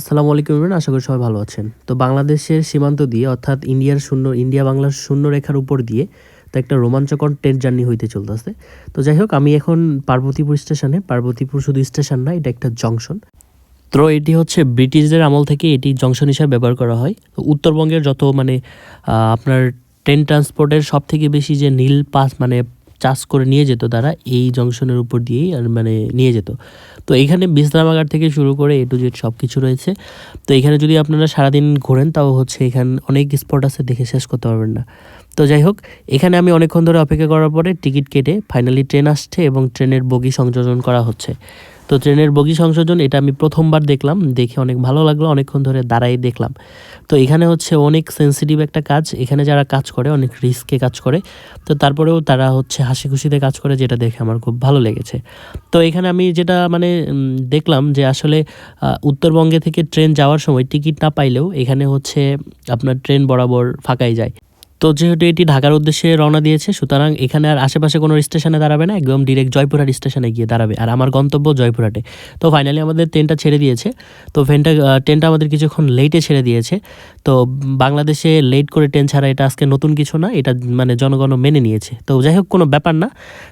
আসসালামু আলাইকুম ইমরান আশা করি সবাই ভালো আছেন। তো বাংলাদেশের সীমান্ত দিয়ে, অর্থাৎ ইন্ডিয়ার শূন্য, ইন্ডিয়া বাংলার শূন্য রেখার উপর দিয়ে, তো একটা রোমাঞ্চকর ট্রেন জার্নি হইতে চলতেছে। তো যাই হোক, আমি এখন পার্বতীপুর স্টেশনে, পার্বতীপুর শুধু স্টেশন না, এটা একটা জংশন। তো এটি হচ্ছে ব্রিটিশদের আমল থেকে এটি জংশন হিসাবে ব্যবহার করা হয়। তো উত্তরবঙ্গের যত মানে আপনার ট্রেন ট্রান্সপোর্টের সব থেকে বেশি যে নীল পাস মানে চাষ করে নিয়ে যেত তারা এই জংশনের উপর দিয়েই আর মানে নিয়ে যেত। তো এখানে বিশ্রামাগার থেকে শুরু করে এ টু জেড সব কিছু রয়েছে। তো এখানে যদি আপনারা সারাদিন ঘোরেন, তাও হচ্ছে এখানে অনেক স্পট আছে দেখে শেষ করতে পারবেন না। তো যাই হোক, এখানে আমি অনেকক্ষণ ধরে অপেক্ষা করার পরে টিকিট কেটে ফাইনালি ট্রেন আসছে এবং ট্রেনের বগি সংযোজন করা হচ্ছে। তো ট্রেনের বগি সংযোজন এটা আমি প্রথমবার দেখলাম, দেখে অনেক ভালো লাগল, অনেকক্ষণ ধরে দাঁড়াই দেখলাম। তো এখানে হচ্ছে অনেক সেন্সিটিভ একটা কাজ, এখানে যারা কাজ করে, অনেক রিস্কে কাজ করে, তো তারপরেও তারা হচ্ছে হাসি খুশিতে কাজ করে, যেটা দেখে আমার খুব ভালো লেগেছে। তো এখানে আমি যেটা মানে দেখলাম যে আসলে উত্তরবঙ্গে থেকে ট্রেন যাওয়ার সময় টিকিট না পাইলেও এখানে হচ্ছে আপনার ট্রেন বরাবর ফাঁকাই যায়। তো যেহেতু এটি ঢাকার উদ্দেশ্যে রওনা দিয়েছে, সুতরাং এখানে আর আশেপাশে কোনো স্টেশনে দাঁড়াবে না, একদম ডিরেক্ট জয়পুরহাট স্টেশনে গিয়ে দাঁড়াবে, আর আমার গন্তব্য জয়পুরহাটে। তো ফাইনালি আমাদের ট্রেনটা ছেড়ে দিয়েছে, তো ট্রেনটা ট্রেনটা আমাদের কিছুক্ষণ লেটে ছেড়ে দিয়েছে, তো বাংলাদেশে লেট করে ট্রেন ছাড়া এটা আজকে নতুন কিছু না, এটা মানে জনগণ মেনে নিয়েছে। তো যাই হোক, কোনো ব্যাপার না।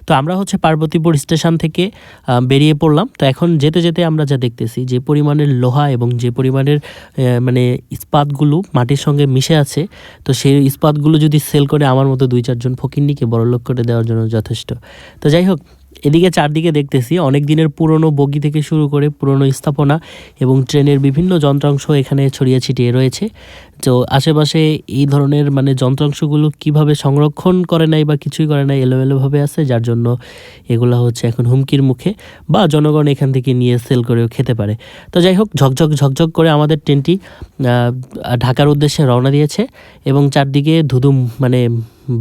তো আমরা হচ্ছে পার্বতীপুর স্টেশন থেকে বেরিয়ে পড়লাম। তো এখন যেতে যেতে আমরা যা দেখতেছি, যে পরিমাণের লোহা এবং যে পরিমাণের মানে ইস্পাতগুলো মাটির সঙ্গে মিশে আছে, তো সেই ইস্পাতগুলো যদি সেল করে আমার মতো দুই চারজন ফকিন্নিকে বড়লোক করে দেওয়ার জন্য যথেষ্ট। তো যাই হোক, এদিকে চারদিকে দেখতেছি অনেক দিনের পুরনো বগি থেকে শুরু করে পুরনো স্থাপনা এবং ট্রেনের বিভিন্ন যন্ত্রাংশ এখানে ছড়িয়ে ছিটিয়ে রয়েছে। তো আশেপাশে এই ধরনের মানে যন্ত্রাংশগুলো কীভাবে সংরক্ষণ করে নাই বা কিছুই করে নাই এলোমেলোভাবে আছে, যার জন্য এগুলো হচ্ছে এখন হুমকির মুখে বা জনগণ এখান থেকে নিয়ে সেল করেও খেতে পারে। তো যাই হোক, ঝকঝক ঝকঝক করে আমাদের ট্রেনটি ঢাকার উদ্দেশ্যে রওনা দিয়েছে এবং চারদিকে ধুধুম মানে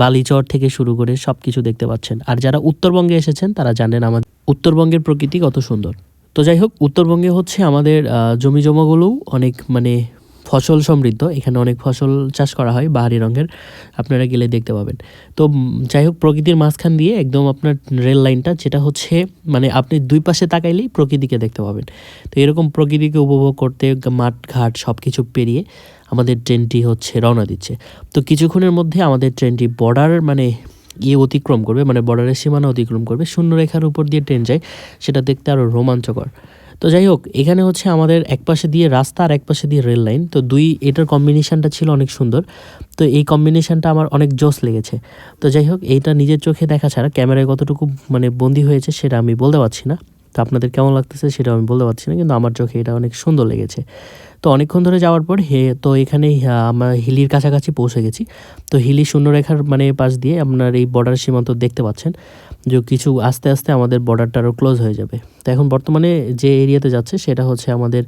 বালিচর থেকে শুরু করে সব কিছু দেখতে পাচ্ছেন। আর যারা উত্তরবঙ্গে এসেছেন, তারা জানেন আমাদের উত্তরবঙ্গের প্রকৃতি কত সুন্দর। তো যাই হোক, উত্তরবঙ্গে হচ্ছে আমাদের জমি জমাগুলোও অনেক মানে ফসল সমৃদ্ধ, এখানে অনেক ফসল চাষ করা হয় বাহারি রঙের, আপনারা গেলে দেখতে পাবেন। তো যাই হোক, প্রকৃতির মাঝখান দিয়ে একদম আপনার রেল লাইনটা যেটা হচ্ছে মানে আপনি দুই পাশে তাকাইলেই প্রকৃতিকে দেখতে পাবেন। তো এরকম প্রকৃতিকে উপভোগ করতে মাঠ, ঘাট সব কিছু পেরিয়ে আমাদের ট্রেনটি হচ্ছে রওনা দিচ্ছে। তো কিছুক্ষণের মধ্যে আমাদের ট্রেনটি বর্ডার মানে ইয়ে অতিক্রম করবে মানে বর্ডারের সীমানা অতিক্রম করবে। শূন্যরেখার উপর দিয়ে ট্রেন যায়, সেটা দেখতে আরও রোমাঞ্চকর। তো যাই হোক, এখানে হচ্ছে আমাদের এক পাশে দিয়ে রাস্তা আর এক পাশে দিয়ে রেল লাইন। তো দুই, এটার কম্বিনেশনটা ছিল অনেক সুন্দর। তো এই কম্বিনেশনটা আমার অনেক জোস লেগেছে। তো যাই হোক, এইটা নিজের চোখে দেখা ছাড়া ক্যামেরায় কতটুকু মানে বন্দি হয়েছে সেটা আমি বলতে পারছি না। তো আপনাদের কেমন লাগতেছে সেটা আমি বলতে পারছি না, কিন্তু আমার চোখে এটা অনেক সুন্দর লেগেছে। তো অনেকক্ষণ ধরে যাওয়ার পর হে, তো এখানে আমরা হিলির কাছাকাছি পৌঁছে গেছি। তো হিলি শূন্যরেখার মানে পাশ দিয়ে আপনার এই বর্ডার সীমান্ত দেখতে পাচ্ছেন। যে কিছু আস্তে আস্তে আমাদের বর্ডারটা আরও ক্লোজ হয়ে যাবে। তো এখন বর্তমানে যে এরিয়াতে যাচ্ছে সেটা হচ্ছে আমাদের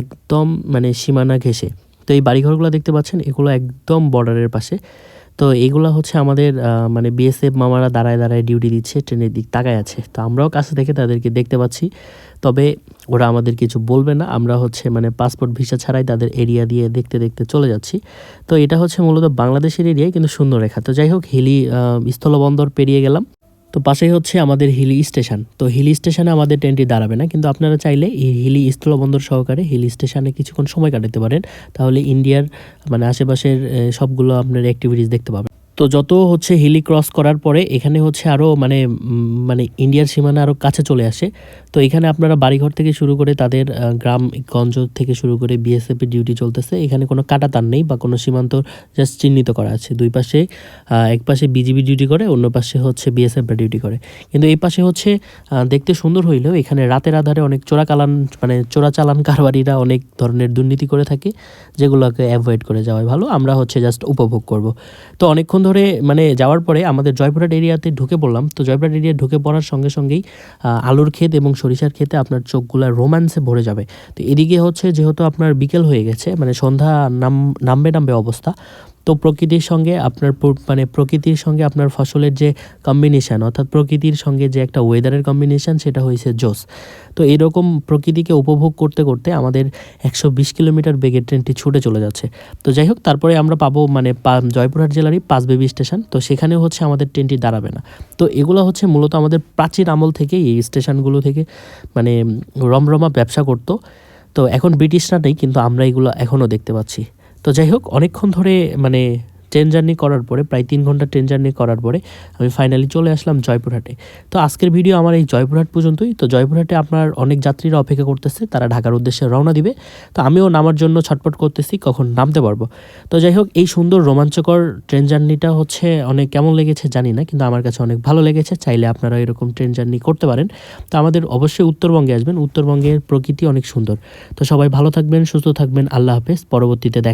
একদম মানে সীমানা ঘেঁষে। তো এই বাড়িঘরগুলো দেখতে পাচ্ছেন, এগুলো একদম বর্ডারের পাশে। তো এগুলো হচ্ছে আমাদের মানে বিএসএফ মামারা দাঁড়ায় দাঁড়ায় ডিউটি দিচ্ছে ট্রেনের দিক তাকায় আছে। তো আমরাও কাছে থেকে তাদেরকে দেখতে পাচ্ছি। তবে ওরা আমাদের কিছু বলবে না, আমরা হচ্ছে মানে পাসপোর্ট ভিসা ছাড়াই তাদের এরিয়া দিয়ে দেখতে দেখতে চলে যাচ্ছি। তো এটা হচ্ছে মূলত বাংলাদেশের এরিয়ায় কিন্তু সুন্দর রেখা। তো যাই হোক, হিলি স্থলবন্দর পেরিয়ে গেলাম। তো পাশেই হচ্ছে আমাদের হিলি স্টেশন। তো হিলি স্টেশনে আমাদের ট্রেনটি দাঁড়াবে না, কিন্তু আপনারা চাইলে এই হিলি স্থলবন্দর সহকারে হিলি স্টেশনে কিছুক্ষণ সময় কাটাতে পারেন। তাহলে ইন্ডিয়ার মানে আশেপাশের সবগুলো আপনার অ্যাক্টিভিটিস দেখতে পাবেন। তো যত হচ্ছে হিলি ক্রস করার পরে এখানে হচ্ছে আরও মানে মানে ইন্ডিয়ার সীমানা আরও কাছে চলে আসে। তো এখানে আপনারা বাড়িঘর থেকে শুরু করে তাদের গ্রাম গঞ্জ থেকে শুরু করে বিএসএফের ডিউটি চলতেছে। এখানে কোনো কাটাতার নেই বা কোনো সীমান্ত জাস্ট চিহ্নিত করা আছে। দুই পাশে এক পাশে বিজিবি ডিউটি করে, অন্য পাশে হচ্ছে বিএসএফ ডিউটি করে। কিন্তু এই পাশে হচ্ছে দেখতে সুন্দর হইলেও এখানে রাতের আধারে অনেক চোরাকালান মানে চোরাচালান কারবারিরা অনেক ধরনের দুর্নীতি করে থাকে, যেগুলোকে অ্যাভয়েড করে যাওয়াই ভালো। আমরা হচ্ছে জাস্ট উপভোগ করব। তো অনেকক্ষণ ধরে মানে যাওয়ার পরে আমাদের জয়পুরহাট এরিয়াতে ঢুকে পড়লাম। তো জয়পুরহাট এরিয়া ঢুকে পড়ার সঙ্গে সঙ্গেই আলুর ক্ষেত এবং সরিষার ক্ষেতে আপনার চোখগুলো রোমান্সে ভরে যাবে। তো এদিকে হচ্ছে যেহেতু আপনার বিকেল হয়ে গেছে মানে সন্ধ্যা নাম, নামবে নামবে অবস্থা তো প্রকৃতির সঙ্গে আপনার মানে প্রকৃতির সঙ্গে আপনার ফসলের যে কম্বিনেশন অর্থাৎ প্রকৃতির সঙ্গে যে একটা ওয়েদারের কম্বিনেশন সেটা হয়েছে জোস। তো এরকম প্রকৃতিকে উপভোগ করতে করতে আমাদের একশো বিশ কিলোমিটার বেগের ট্রেনটি ছুটে চলে যাচ্ছে। তো যাই হোক, তারপরে আমরা পাবো মানে জয়পুরহাট জেলারই পাঁচবেবি স্টেশন। তো সেখানেও হচ্ছে আমাদের ট্রেনটি দাঁড়াবে না। তো এগুলো হচ্ছে মূলত আমাদের প্রাচীন আমল থেকে এই স্টেশনগুলো থেকে মানে রমরমা ব্যবসা করতো। তো এখন ব্রিটিশরা নেই, কিন্তু আমরা এগুলো এখনও দেখতে পাচ্ছি। তো যাই হোক, অনেকক্ষণ ধরে মানে ট্রেন জার্নি করার পরে, প্রায় তিন ঘণ্টা ট্রেন জার্নি করার পরে আমি ফাইনালি চলে আসলাম জয়পুরহাটে। তো আজকের ভিডিও আমার এই জয়পুরহাট পর্যন্তই। তো জয়পুরহাটে আপনার অনেক যাত্রীরা অপেক্ষা করতেছে, তারা ঢাকার উদ্দেশ্যে রওনা দিবে। তো আমিও নামার জন্য ছটপট করতেছি, কখন নামতে পারব। তো যাই হোক, এই সুন্দর রোমাঞ্চকর ট্রেন জার্নিটা হচ্ছে অনেক কেমন লেগেছে জানি না, কিন্তু আমার কাছে অনেক ভালো লেগেছে। চাইলে আপনারা এরকম ট্রেন জার্নি করতে পারেন। তো আমাদের অবশ্যই উত্তরবঙ্গে আসবেন। উত্তরবঙ্গের প্রকৃতি অনেক সুন্দর। তো সবাই ভালো থাকবেন, সুস্থ থাকবেন। আল্লাহ হাফেজ। পরবর্তীতে দেখা